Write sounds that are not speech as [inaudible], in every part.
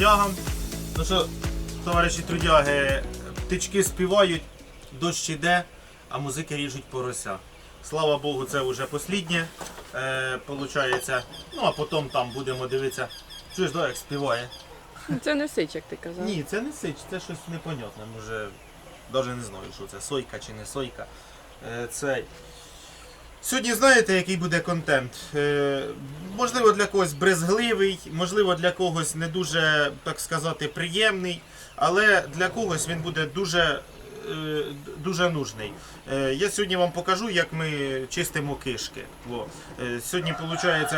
Трудягам. Ну що, товариші трудяги, птички співають, дощ іде, а музики ріжуть порося. Слава Богу, це вже посліднє. Е, получається. Ну а потім там будемо дивитися. Чуєш, да, як співає? Це не сич, як ти казав. Ні, це не сич, це щось непонятне. Може, навіть не знаю, що це, сойка чи не сойка. Е, цей. Сьогодні знаєте, який буде контент? Е, можливо, для когось брезгливий, можливо, для когось не дуже, так сказати, приємний, але для когось він буде дуже, е, дуже нужний. Е, я сьогодні вам покажу, як ми чистимо кишки. Сьогодні, виходить,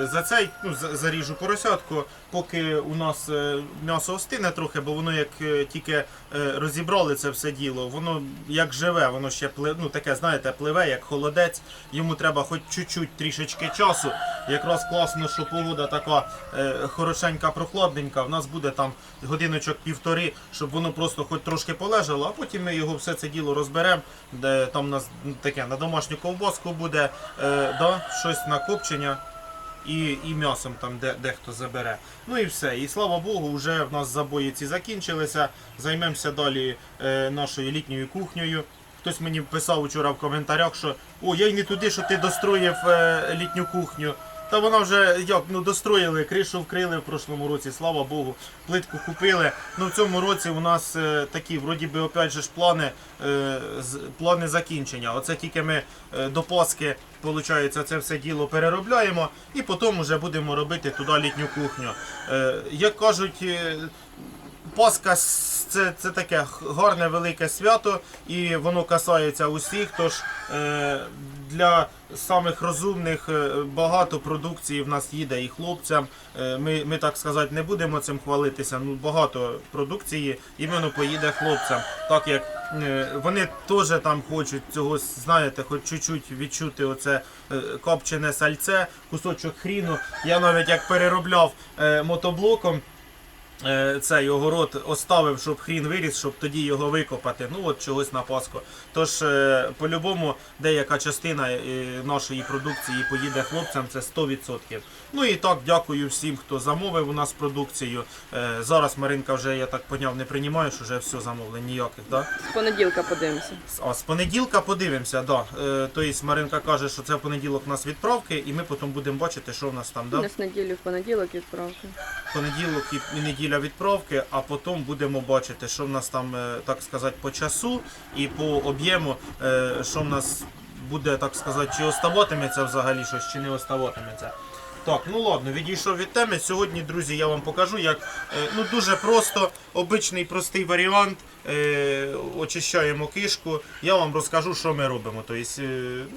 за цей ну, заріжу поросятку, поки у нас е, м'ясо остине трохи, бо воно як е, тільки е, розібрали це все діло, воно як живе, воно ще пливе, ну таке, знаєте, пливе, як холодець. Йому треба хоч чуть-чуть трішечки часу. Якраз класно, що погода така е, хорошенька, прохладненька. В нас буде там годиночок півтори, щоб воно просто хоч трошки полежало, а потім ми його все це діло розберемо. Де там у нас таке на домашню ковбаску буде, е, да, щось на копчення і, і м'ясом там де, дехто забере. Ну і все. І слава Богу, вже в нас забої ці закінчилися. Займемося далі е, нашою літньою кухнею. Хтось мені писав вчора в коментарях, що о, я й не туди, що ти достроїв е, літню кухню. Та вона вже як ну достроїли, кришу вкрили в прошлому році, слава Богу, плитку купили. Ну в цьому році у нас е, такі, вроді би, опять же ж плани, е, з- плани закінчення. Оце тільки ми е, до Пасхи, виходить, це все діло переробляємо і потім вже будемо робити туди літню кухню. Е, як кажуть, е, Пасха с- це, це таке гарне велике свято, і воно касається усіх. Тож е, для самих розумних е, багато продукції в нас їде і хлопцям. Е, ми, ми так сказати не будемо цим хвалитися. Ну багато продукції іменно поїде хлопцям, так як е, вони теж там хочуть цього, знаєте, хоч чуть-чуть відчути оце копчене сальце, кусочок хріну. Я навіть як переробляв мотоблоком. Е, цей огород оставив, щоб хрін виріс, щоб тоді його викопати. Ну от чогось на Пасху. Тож, е, по-любому, деяка частина е, нашої продукції поїде хлопцям, це 100%. Ну і так, дякую всім, хто замовив у нас продукцію. Зараз Маринка вже, я так поняв, не приймає, що вже все замовлень ніяких. Да? З понеділка подивимося. А з понеділка подивимося, да. Тобто Маринка каже, що це в понеділок у нас відправки, і ми потім будемо бачити, що в нас там. Да? Не з неділі в понеділок відправки. понеділок і і неділя відправки, а потім будемо бачити, що в нас там, е, так сказати, по часу і по об'єму, е, що в нас буде, так сказати, чи оставатиметься взагалі щось, чи не оставатиметься. Так, ну ладно, відійшов від теми. Сьогодні, друзі, я вам покажу, як е, ну дуже просто, обичний простий варіант. Е, очищаємо кишку. Я вам розкажу, що ми робимо. Тобто,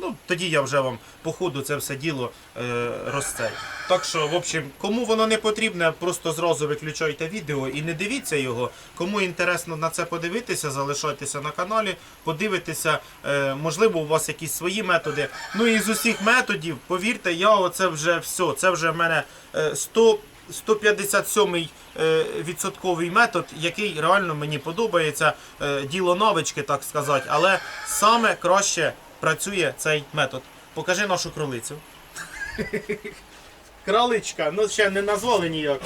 ну, тоді я вже вам по ходу це все діло е, розцей. Так що, в общем, кому воно не потрібне, просто зразу виключайте відео і не дивіться його. Кому інтересно на це подивитися, залишайтеся на каналі, подивитися. Е, можливо, у вас якісь свої методи. Ну і з усіх методів, повірте, я оце вже все. Це вже в мене е, 100 157 е, відсотковий метод, який реально мені подобається. Е, Діло навички, так сказати, але саме краще працює цей метод. Покажи нашу кролицю. Краличка, ну ще не назвали ніяк.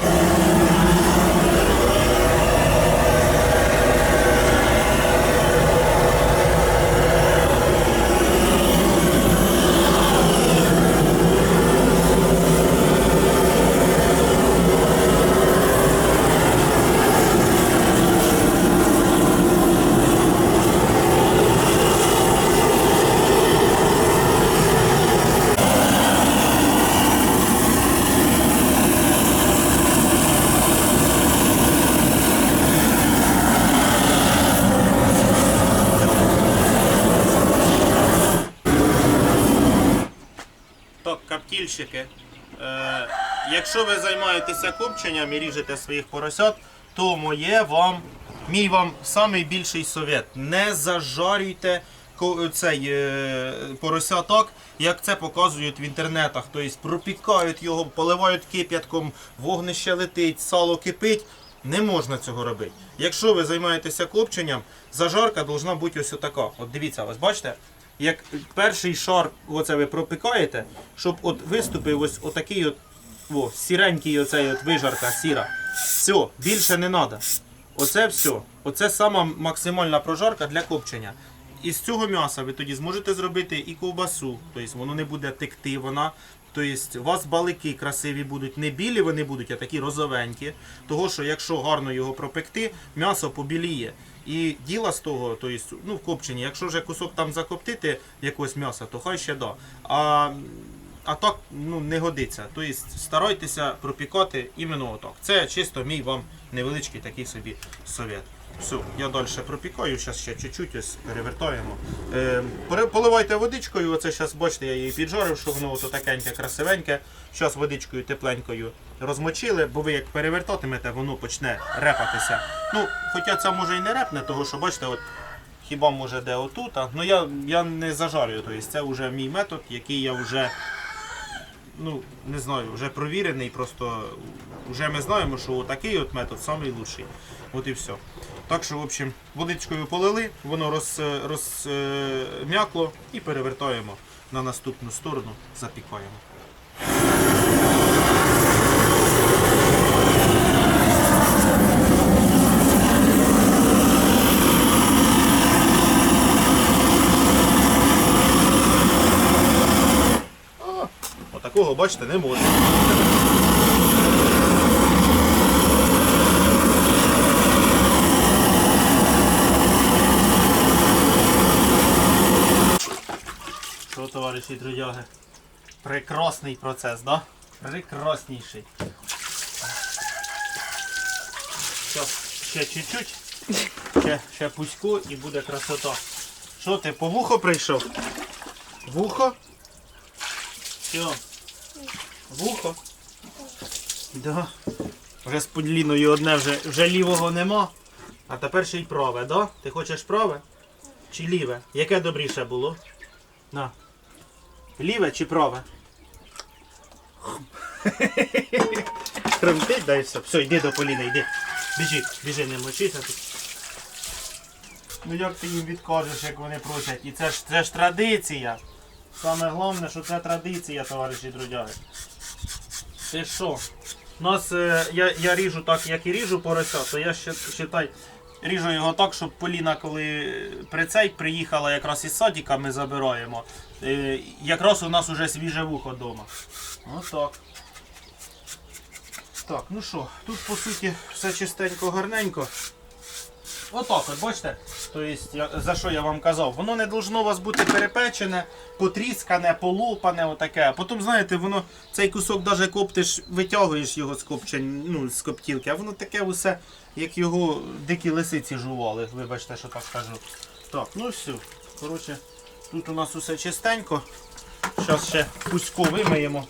Так, каптільщики. Е, якщо ви займаєтеся копченням і ріжете своїх поросят, то моє вам, мій вам самий більший совет. Не зажарюйте цей е, порося так, як це показують в інтернетах. Тобто пропікають його, поливають кип'ятком, вогнище летить, сало кипить. Не можна цього робити. Якщо ви займаєтеся копченням, зажарка повинна бути ось така. От дивіться, ось бачите? Як перший шар, оце ви пропікаєте, щоб от виступив ось отакий от о, сіренький оцей от вижарка сіра. Все, більше не треба. Оце все. Оце сама максимальна прожарка для копчення. Із цього м'яса ви тоді зможете зробити і ковбасу, тобто воно не буде текти, вона. Тобто у вас балики красиві будуть не білі, вони будуть, а такі розовенькі. Того, що якщо гарно його пропекти, м'ясо побіліє. І діла з того, тобто, ну, в копченні, якщо вже кусок там закоптити якогось м'яса, то хай ще да. А, а так ну, не годиться. Тобто старайтеся пропікати іменно отак. Це чисто мій вам невеличкий такий собі совет. Все, я далі пропікаю, зараз ще чуть-чуть ось перевертаємо. Е, поливайте водичкою, оце зараз бачите, я її піджарив, що воно ото такеньке, красивеньке. Зараз водичкою тепленькою розмочили, бо ви як перевертатимете, воно почне репатися. Ну, хоча це може і не репне, того що бачите, от хіба може де отут, а, ну я, я не зажарюю, тобто це вже мій метод, який я вже ну, не знаю, вже провірений, просто вже ми знаємо, що такий от метод найкращий. От і все. Так що, в общем, водичкою полили, воно роз, розм'якло і перевертаємо на наступну сторону, запікаємо. Отакого, бачите, не можна. Що, товариші трудяги? Прекрасний процес, да? Прекрасніший. Зараз ще чуть-чуть, ще, ще пуську і буде красота. Що ти, по вухо прийшов? Вухо? Все. Вухо? Да. Вже з подліною одне вже, вже лівого нема. А тепер ще й праве, да? Ти хочеш праве? Чи ліве? Яке добріше було? На. Ліве чи праве? [laughs] Тремтить, дай все. Все, йди до Поліни, йди. Біжи, біжи, не мочися тут. Ну як ти їм відкажеш, як вони просять? І це ж, це ж традиція. Саме головне, що це традиція, товариші друзяги. Ти що? У нас е, я, я ріжу так, як і ріжу порося, то я ще считай, ріжу його так, щоб Поліна, коли при цей приїхала якраз із садика, ми забираємо. Е, якраз у нас уже свіже вухо вдома. так. Так, ну що, тут по суті все чистенько, гарненько. Отак, от бачите, то есть, я, за що я вам казав, воно не должно у вас бути перепечене, потріскане, полупане, отаке. А потім, знаєте, воно цей кусок даже коптиш, витягуєш його з копчень, ну, з коптілки, а воно таке усе, як його дикі лисиці жували, вибачте, що так кажу. Так, ну все. Коротше, тут у нас усе чистенько. Зараз ще кузько вимиємо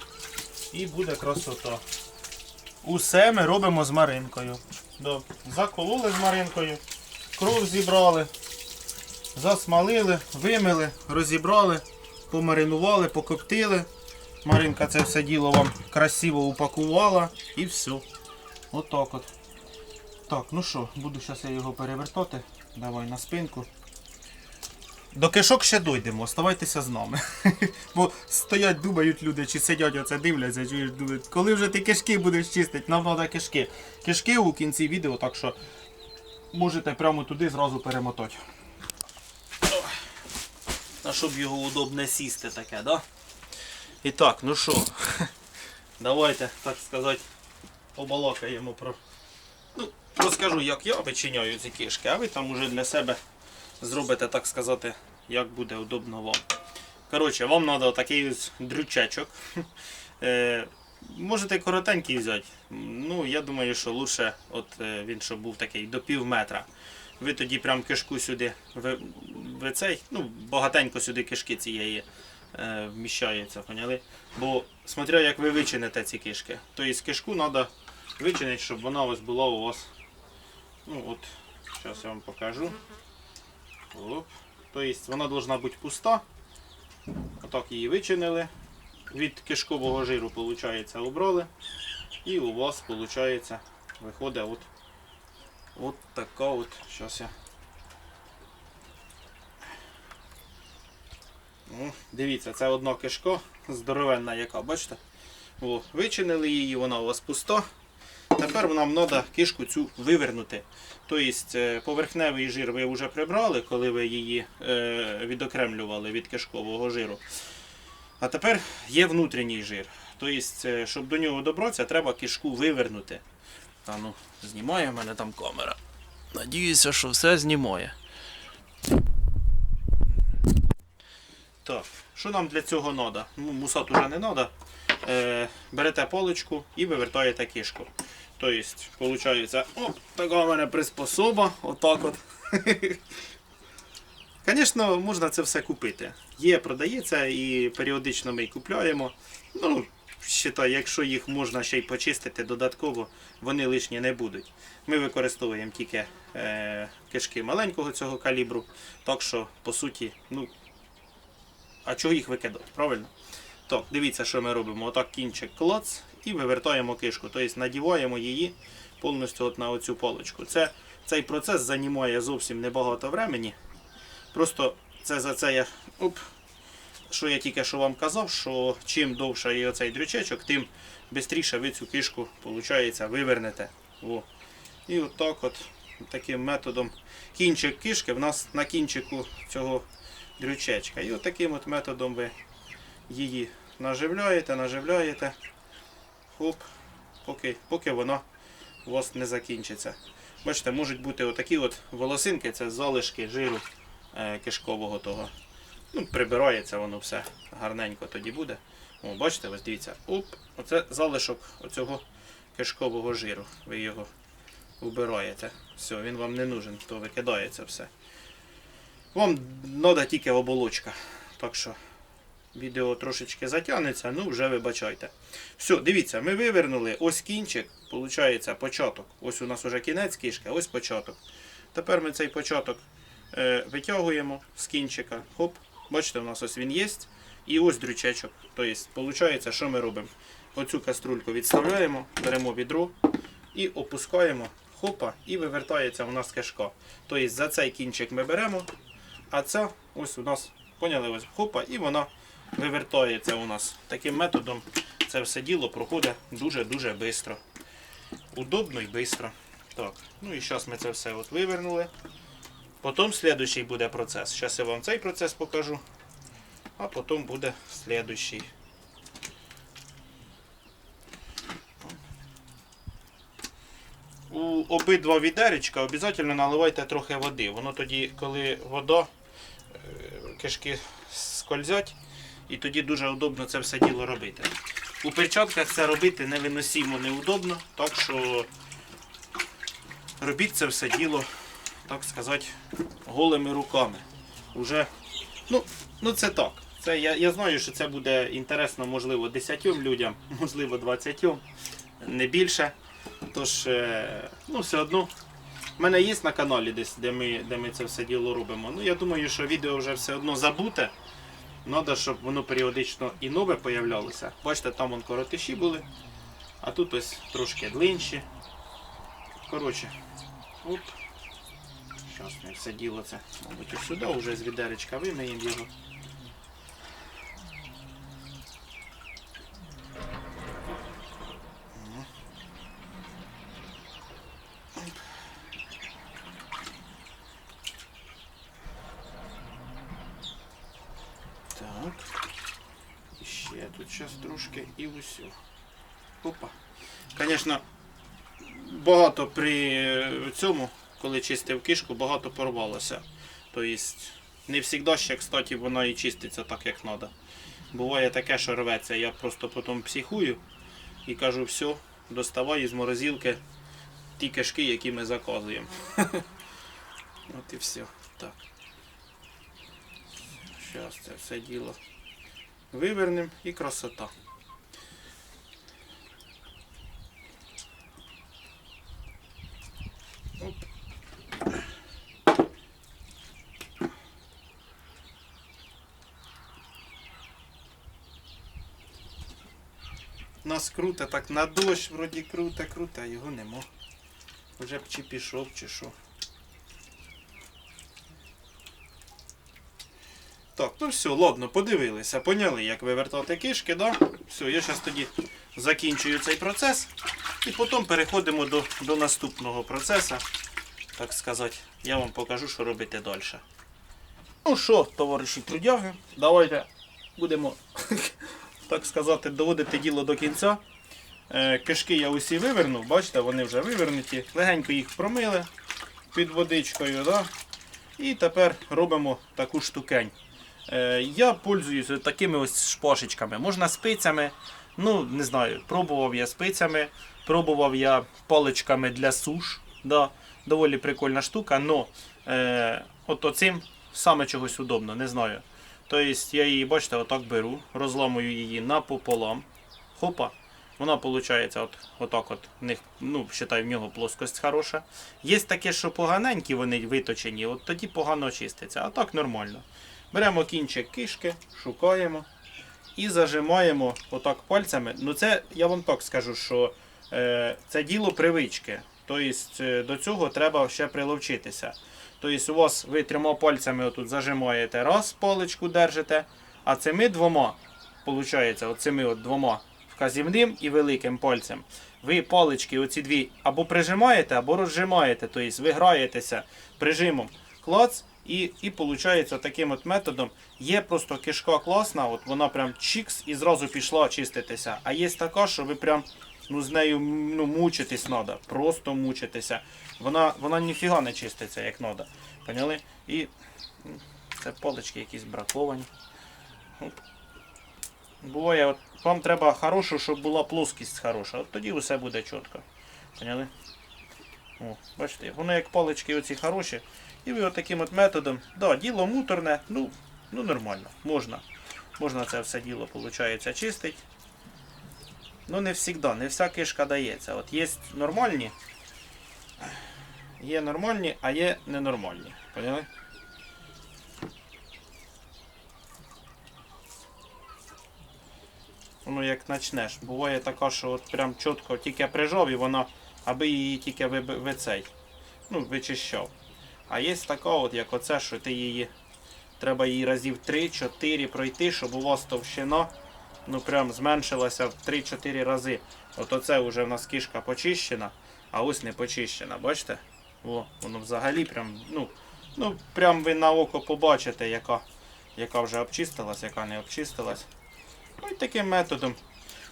і буде красота. Усе ми робимо з маринкою. Закололи з маринкою, кров зібрали, засмалили, вимили, розібрали, помаринували, покоптили. Маринка це все діло вам красиво упакувала і все. Отак от. Так, ну що, буду зараз я його перевертати. Давай на спинку. До кишок ще дойдемо, оставайтеся з нами. [laughs] Бо стоять, думають люди, чи сидять оце дивляться, чуєш, думають, коли вже ти кишки будеш чистити, нам треба кишки. Кишки у кінці відео, так що можете прямо туди зразу перемотати. А щоб його удобне сісти таке, да? І так, ну що, [laughs] давайте, так сказати, побалакаємо про. Ну, розкажу, як я вичиняю ці кишки, а ви там уже для себе зробите, так сказати, як буде удобно вам. Коротше, вам треба такий ось дрючечок. [laughs] Можете коротенький взяти. Ну, я думаю, що лучше от, е, він щоб був такий до пів метра. Ви тоді прям кишку сюди, ви, ви цей, ну, багатенько сюди кишки цієї е, вміщається, поняли? Бо смотря як ви вичините ці кишки. Тобто кишку треба вичинити, щоб вона ось була у вас. Ну от, зараз я вам покажу. Оп. Тобто вона должна бути пуста. Отак її вичинили. Від кишкового жиру виходить, обрали. І у вас виходить, виходить от, от така от. Зараз я. Ну, дивіться, це одна кишка, здоровенна яка, бачите? О, вичинили її, вона у вас пуста. тепер нам треба кишку цю вивернути. Тобто е, поверхневий жир ви вже прибрали, коли ви її е, відокремлювали від кишкового жиру. А тепер є внутрішній жир. Тобто, е, щоб до нього добратися, треба кишку вивернути. Та ну, знімає в мене там камера. Надіюся, що все знімає. Так, що нам для цього треба? Ну, мусат уже не треба. Е, берете поличку і вивертаєте кишку. Тобто, виходить, оп, така в мене приспособа, отак от. [laughs] Звісно, можна це все купити. Є, продається і періодично ми купляємо. Ну, считай, якщо їх можна ще й почистити додатково, вони лишні не будуть. Ми використовуємо тільки е, кишки маленького цього калібру, так що, по суті, ну, а чого їх викидати, правильно? Так, дивіться, що ми робимо. Отак кінчик клац і вивертаємо кишку. Тобто надіваємо її повністю от на оцю полочку. Це, цей процес займає зовсім небагато времени. Просто це за це я. Оп, що я тільки що вам казав, що чим довше є оцей дрючечок, тим швидше ви цю кишку виходить, вивернете. О. І отак от, таким методом. Кінчик кишки в нас на кінчику цього дрючечка. І от таким от методом ви її наживляєте, наживляєте. Хоп, поки, поки вона у вас не закінчиться. Бачите, можуть бути отакі от волосинки, це залишки жиру кишкового того. Ну, прибирається воно все гарненько тоді буде. О, бачите, ось дивіться. Оп, оце залишок оцього кишкового жиру. Ви його вбираєте. Все, він вам не нужен, то викидається все. Вам треба тільки оболочка. Так що відео трошечки затягнеться, ну вже вибачайте. Все, дивіться, ми вивернули ось кінчик, виходить початок. Ось у нас вже кінець кишки, ось початок. Тепер ми цей початок е, витягуємо з кінчика. Хоп, бачите, у нас ось він є. І ось дрючечок. Тобто, виходить, що ми робимо? Оцю каструльку відставляємо, беремо відро і опускаємо. Хопа, і вивертається у нас кишка. Тобто за цей кінчик ми беремо, а ця ось у нас, поняли, ось хопа, і вона вивертається у нас. Таким методом це все діло проходить дуже-дуже швидко. Удобно і швидко. Так, ну і зараз ми це все от вивернули. Потім слідуючий буде процес. Зараз я вам цей процес покажу, а потім буде слідуючий. У обидва відеречка обов'язково наливайте трохи води. Воно тоді, коли вода, е, кишки скользять, і тоді дуже удобно це все діло робити. У перчатках це робити невиносимо неудобно, так що робіть це все діло, так сказати, голими руками. Уже, ну, ну це так. Це, я, я знаю, що це буде інтересно, можливо, 10 людям, [laughs] можливо, 20, не більше. Тож, е, ну, все одно. У мене є на каналі десь, де ми, де ми це все діло робимо. Ну, я думаю, що відео вже все одно забуте. Треба, щоб воно періодично і нове появлялося. Бачите, там вон коротиші були, а тут ось трошки длинші. Коротше, оп. Зараз ми все діло це, мабуть, ось сюди вже з відеречка вимиємо його. Так. І ще тут зараз трошки і усю. Опа. Звісно, багато при цьому, Коли чистив кишку, багато порвалося. Тобто, не завжди ще, кстати, вона і чиститься так, як треба. Буває таке, що рветься. Я просто потім психую і кажу, все, доставай із морозилки ті кишки, які ми заказуємо. [laughs] От і все. Так. Зараз це все діло вивернемо і красота. Нас круте, так на дощ вроді круте, круте, а його нема. Вже б чи пішов, чи що. Так, ну все, ладно, подивилися, поняли, як вивертати кишки, да? Все, я зараз тоді закінчую цей процес. І потім переходимо до, до наступного процесу. Так сказати, я вам покажу, що робити далі. Ну що, товариші трудяги, давайте будемо, так сказати, доводити діло до кінця. Е, Кишки я усі вивернув, бачите, вони вже вивернуті. Легенько їх промили під водичкою. Да? І тепер робимо таку штукень. Е, Я пользуюся такими ось шпашечками. Можна спицями. Ну, не знаю, пробував я спицями, пробував я паличками для суш. Да, доволі прикольна штука, но е, от оцим саме чогось удобно, не знаю. Тобто я її, бачите, отак беру, розламую її напополам. Хопа. Вона виходить от, отак от, в них, ну, вважаю, в нього плоскость хороша. Є таке, що поганенькі вони виточені, от тоді погано чиститься, а так нормально. Беремо кінчик кишки, шукаємо і зажимаємо отак пальцями. Ну це я вам так скажу, що е, це діло привички. Тобто до цього треба ще приловчитися. Тобто у вас ви трьома пальцями отут зажимаєте раз, паличку держите, а цими двома, виходить, оцими от двома вказівним і великим пальцем. Ви палички оці дві або прижимаєте, або розжимаєте, тобто ви граєтеся прижимом клац, і, і виходить таким от методом. Є просто кишка класна, от вона прям чікс і зразу пішла чиститися. А є така, що ви прям ну, з нею ну, мучитись треба, просто мучитися. Вона, вона ніфіга не чиститься, як треба. Поняли? І це палички якісь браковані. Буває, от вам треба хорошу, щоб була плоскість хороша. От тоді все буде чітко. Поняли? О, бачите, воно як палички оці хороші. І ви отаким от методом, да, діло муторне, ну, ну нормально, можна. Можна це все діло, виходить, чистить. Ну не завжди, не вся кишка дається. От є нормальні, є нормальні, а є ненормальні. Поняли? Воно як начнеш. Буває така, що от прям чітко тільки прижав і вона, аби її тільки ви, ви цей, ну, вичищав. А є така, от як оце, що ти її. Треба її разів 3-4 пройти, щоб у вас товщина ну прям зменшилася в 3-4 рази. От оце вже в нас кішка почищена, а ось не почищена. Бачите? О, воно взагалі прям, ну, ну прям ви на око побачите, яка, яка вже обчистилась, яка не обчистилась. І таким методом.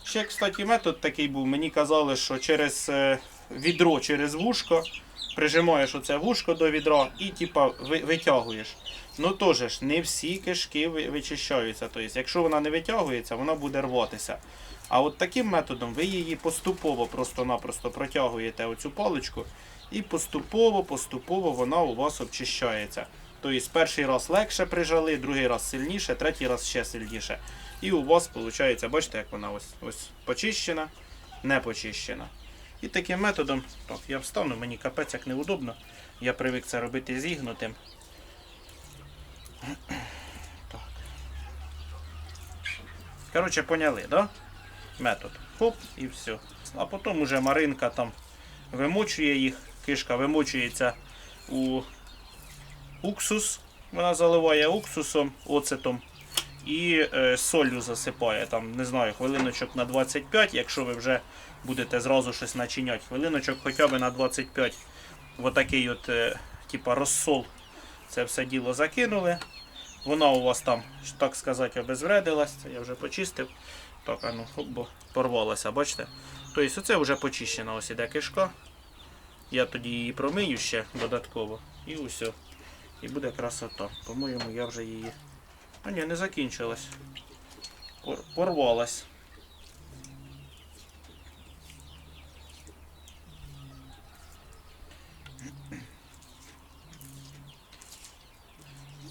Ще, кстати, метод такий був. Мені казали, що через е, відро, через вушко прижимаєш оце вушко до відра і типа ви- витягуєш. Ну теж ж не всі кишки вичищаються. Тобто, якщо вона не витягується, вона буде рватися. А от таким методом ви її поступово просто-напросто протягуєте оцю паличку, і поступово, поступово вона у вас обчищається. Тобто перший раз легше прижали, другий раз сильніше, третій раз ще сильніше. І у вас виходить, бачите, як вона ось, ось почищена, не почищена. І таким методом, так, я встану, мені капець як неудобно. Я привик це робити зігнутим. Так. Коротше, поняли, да? Метод. Хоп, і все. А потім уже Маринка там вимочує їх, кишка вимочується у уксус. Вона заливає уксусом, оцетом і е, солью засипає. Там, не знаю, хвилиночок на 25, якщо ви вже будете зразу щось начиняти. Хвилиночок хоча б на 25. Отакий от, е, типа розсол. Це все діло закинули. Вона у вас там, так сказати, обезвредилась. Це я вже почистив. Так, а ну, бо порвалася, бачите? Тобто оце вже почищена ось іде кишка. Я тоді її промию ще додатково. І усе. І буде красота. По-моєму, я вже її. А ні, не закінчилась. Пор- Порвалась.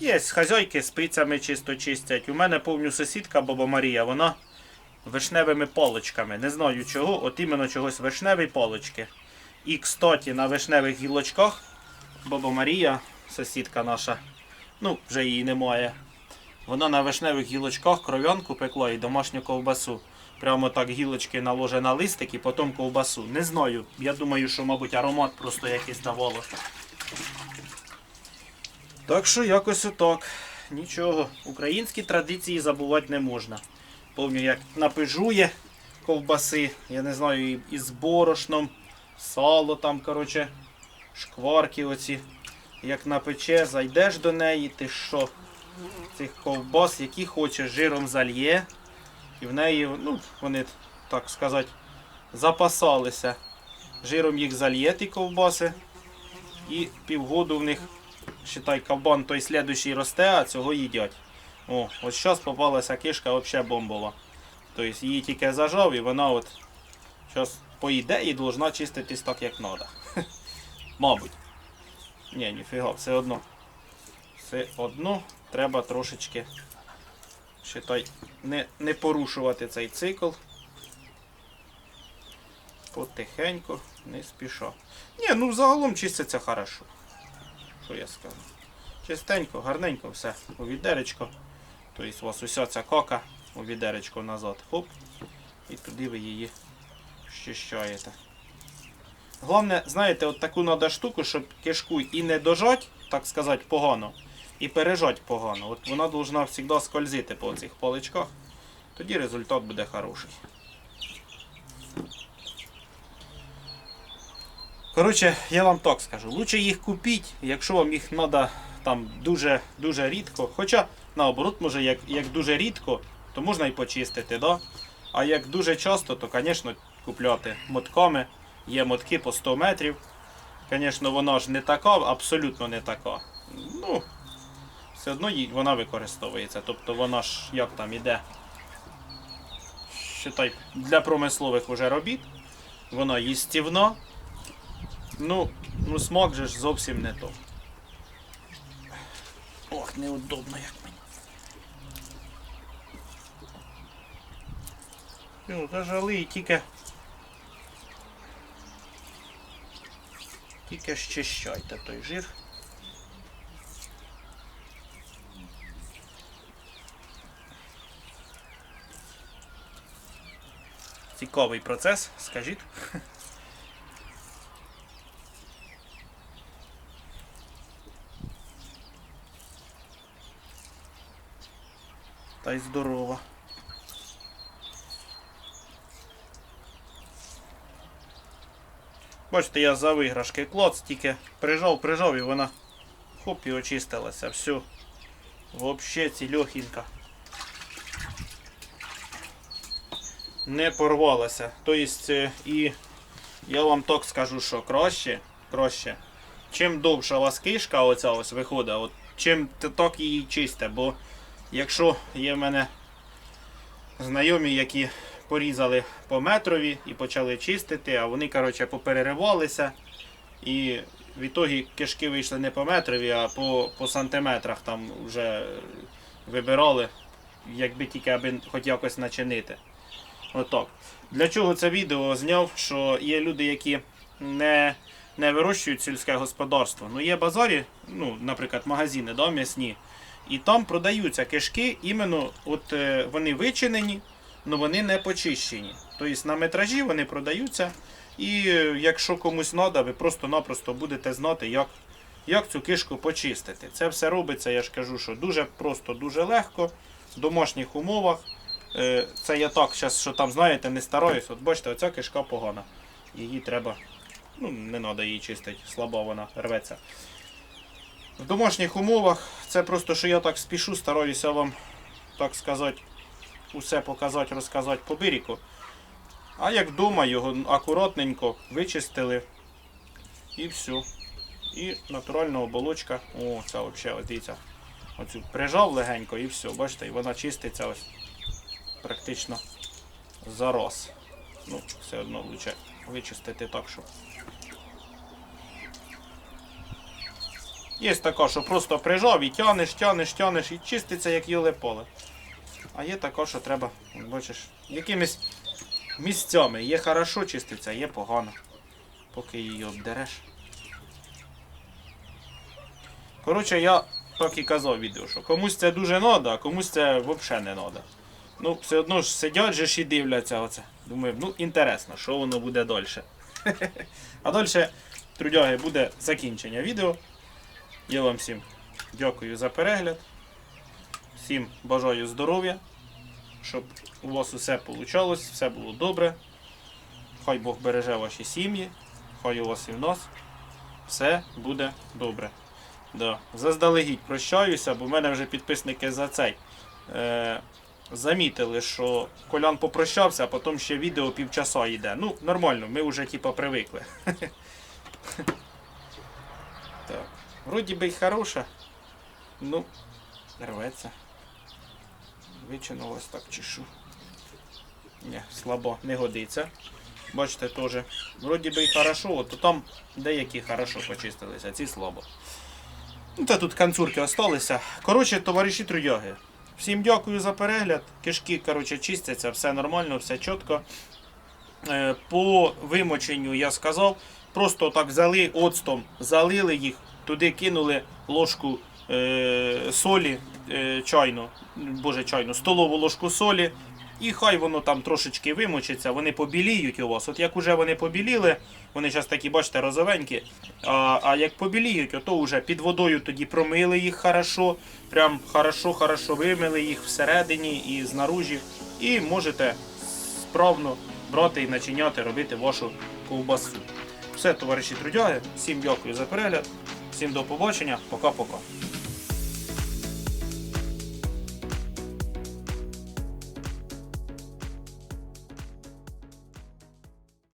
Є хазяйки спицями чисто чистять. У мене повню сусідка баба Марія, вона вишневими паличками. Не знаю чого, от іменно чогось вишневі палички. І, кстати, на вишневих гілочках баба Марія, сусідка наша, ну, вже її немає. Вона на вишневих гілочках кров'янку пекла і домашню ковбасу. Прямо так гілочки наложить на листик і потім ковбасу. Не знаю. Я думаю, що, мабуть, аромат просто якийсь давало. Так що якось отак. Нічого. Українські традиції забувати не можна. Помню, як напижує, ковбаси, я не знаю, із борошном, сало там, коротше, шкварки оці. Як напече, зайдеш до неї, ти що? Цих ковбас, які хочеш, жиром зальє. І в неї, ну, вони, так сказати, запасалися. Жиром їх зальє ті ковбаси. І півгоду в них, считай, кабан той слідуючий росте, а цього їдять. О, от зараз попалася кишка взагалі бомбова. Тобто її тільки зажав і вона от зараз по ідеї должна чиститись так, як треба. [laughs] Мабуть. Ні, ніфіга, все одно. Все одно треба трошечки считай, не, не порушувати цей цикл. Потихеньку, не спіша. Ні, ну загалом чиститься хорошо. Що я скажу? Чистенько, гарненько, все. У відеречко. Тобто у вас уся ця кока у відеречко назад. Хоп. І туди ви її щищаєте. Головне, знаєте, от таку треба штуку, щоб кишку і не дожать, так сказати, погано, і пережать погано. От вона повинна завжди скользити по цих паличках. Тоді результат буде хороший. Коротше, я вам так скажу. Лучше їх купіть, якщо вам їх треба там дуже, дуже рідко. Хоча, наоборот, може, як, як дуже рідко, то можна і почистити, да? А як дуже часто, то, звісно, купляти мотками. Є мотки по 100 метрів. Звісно, вона ж не така, абсолютно не така. Ну, все одно вона використовується. Тобто вона ж як там іде. Для промислових уже робіт. Вона їстівна. Ну, ну смак же ж зовсім не то. Ох, неудобно як мені. Ну, зажали і тільки. Тільки щищайте той жир. Цікавий процес, скажіть. Та й здорово. Бачите, я за виграшки клоц, тільки прижав, прижав і вона хоп і очистилася. Все. Вообще цільохінька. Не порвалася. Тобто, е, і я вам так скажу, що краще, краще. Чим довша у вас кишка оця ось виходить, от, чим так її чисте, бо якщо є в мене знайомі, які порізали по метрові і почали чистити, а вони, коротше, попереривалися. І в ітогі кишки вийшли не по метрові, а по, по сантиметрах там вже вибирали, якби тільки аби хоч якось начинити. Отак. Для чого це відео зняв? Що є люди, які не, не вирощують сільське господарство. Ну є базарі, ну, наприклад, магазини да, м'ясні, і там продаються кишки, іменно от е, вони вичинені, але вони не почищені. Тобто на метражі вони продаються. І е, якщо комусь треба, ви просто-напросто будете знати, як, як цю кишку почистити. Це все робиться, я ж кажу, що дуже просто, дуже легко, в домашніх умовах. Е, Це я так, зараз, що там, знаєте, не стараюсь. От бачите, оця кишка погана. Її треба. Ну, не треба її чистити, слаба вона рветься. В домашніх умовах це просто, що я так спішу, стараюся вам, так сказати, усе показати, розказати по бирику. А як вдома його акуратненько вичистили і все. І натуральна оболочка. О, це взагалі, ось дивіться. Оцю прижав легенько і все, бачите, і вона чиститься ось практично зараз. Ну, все одно лучше вичистити так, щоб. Є така, що просто прижав і тянеш, тянеш, тянеш і чиститься як йоле поле. А є така, що треба, бачиш, якимись місцями. Є хорошо чиститься, є погано. Поки її обдереш. Коротше, я так і казав відео, що комусь це дуже треба, а комусь це взагалі не треба. Ну, все одно ж сидять же ж і дивляться оце. Думаю, ну інтересно, що воно буде далі. [laughs] А далі, трудяги, буде закінчення відео. Я вам всім дякую за перегляд. Всім бажаю здоров'я. щоб у вас усе вийшло, все було добре. Хай Бог береже ваші сім'ї, хай у вас і в нас все буде добре. Да. Заздалегідь прощаюся, бо в мене вже підписники за цей. Е, замітили, що Колян попрощався, а потім ще відео півчаса йде. Ну, нормально, ми вже типа привикли. [laughs] Вроді би й хороша. Ну, рветься. Вичинулось так чешу. Ні, слабо, не годиться. Бачите, теж. Вроді би й хорошо, то там деякі хорошо почистилися, а ці слабо. Ну, та тут канцурки осталися. Коротше, товариші трудяги. Всім дякую за перегляд. Кишки, коротше, чистяться, все нормально, все чітко. Е, По вимоченню я сказав, просто так взяли оцтом, залили їх, туди кинули ложку е, солі е, чайну, боже чайну, столову ложку солі. І хай воно там трошечки вимочиться, вони побіліють у вас. От як уже вони побіліли, вони зараз такі, бачите, розовенькі. А, а як побіліють, ото вже під водою тоді промили їх хорошо. Прям хорошо-хорошо вимили їх всередині і знаружі. І можете справно брати і начиняти, робити вашу ковбасу. Все, товариші трудяги, всім дякую за перегляд, всім до побачення, пока-пока.